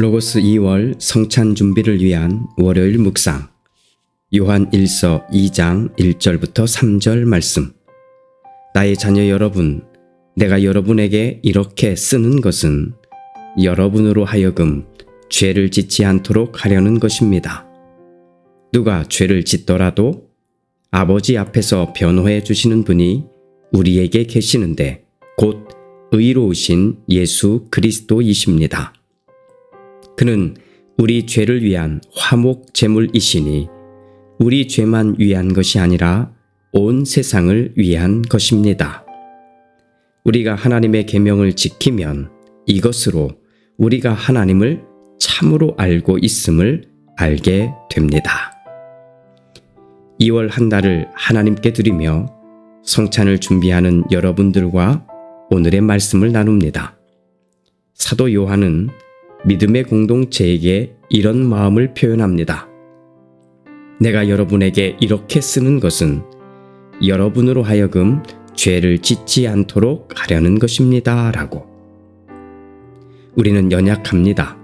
로고스 2월 성찬 준비를 위한 월요일 묵상 요한 1서 2장 1절부터 3절 말씀 나의 자녀 여러분 내가 여러분에게 이렇게 쓰는 것은 여러분으로 하여금 죄를 짓지 않도록 하려는 것입니다. 누가 죄를 짓더라도 아버지 앞에서 변호해 주시는 분이 우리에게 계시는데 곧 의로우신 예수 그리스도이십니다. 그는 우리 죄를 위한 화목 제물이시니 우리 죄만 위한 것이 아니라 온 세상을 위한 것입니다. 우리가 하나님의 계명을 지키면 이것으로 우리가 하나님을 참으로 알고 있음을 알게 됩니다. 2월 한 달을 하나님께 드리며 성찬을 준비하는 여러분들과 오늘의 말씀을 나눕니다. 사도 요한은 믿음의 공동체에게 이런 마음을 표현합니다. 내가 여러분에게 이렇게 쓰는 것은 여러분으로 하여금 죄를 짓지 않도록 하려는 것입니다. 라고. 우리는 연약합니다.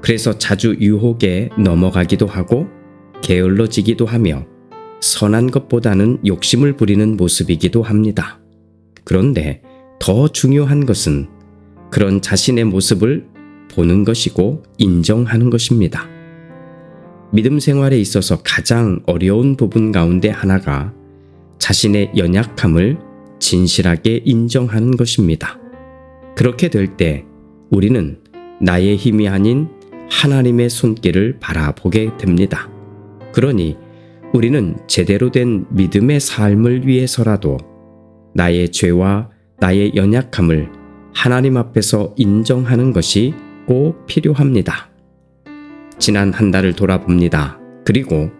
그래서 자주 유혹에 넘어가기도 하고 게을러지기도 하며 선한 것보다는 욕심을 부리는 모습이기도 합니다. 그런데 더 중요한 것은 그런 자신의 모습을 보는 것이고 인정하는 것입니다. 믿음 생활에 있어서 가장 어려운 부분 가운데 하나가 자신의 연약함을 진실하게 인정하는 것입니다. 그렇게 될 때 우리는 나의 힘이 아닌 하나님의 손길을 바라보게 됩니다. 그러니 우리는 제대로 된 믿음의 삶을 위해서라도 나의 죄와 나의 연약함을 하나님 앞에서 인정하는 것이 꼭 필요합니다. 지난 한 달을 돌아봅니다. 그리고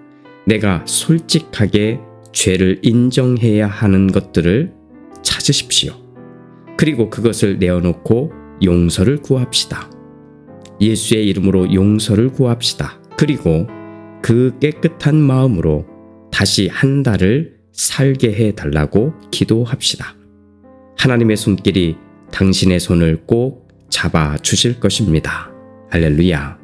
내가 솔직하게 죄를 인정해야 하는 것들을 찾으십시오. 그리고 그것을 내어놓고 용서를 구합시다. 예수의 이름으로 용서를 구합시다. 그리고 그 깨끗한 마음으로 다시 한 달을 살게 해 달라고 기도합시다. 하나님의 손길이 당신의 손을 꼭 잡아 주실 것입니다. 할렐루야.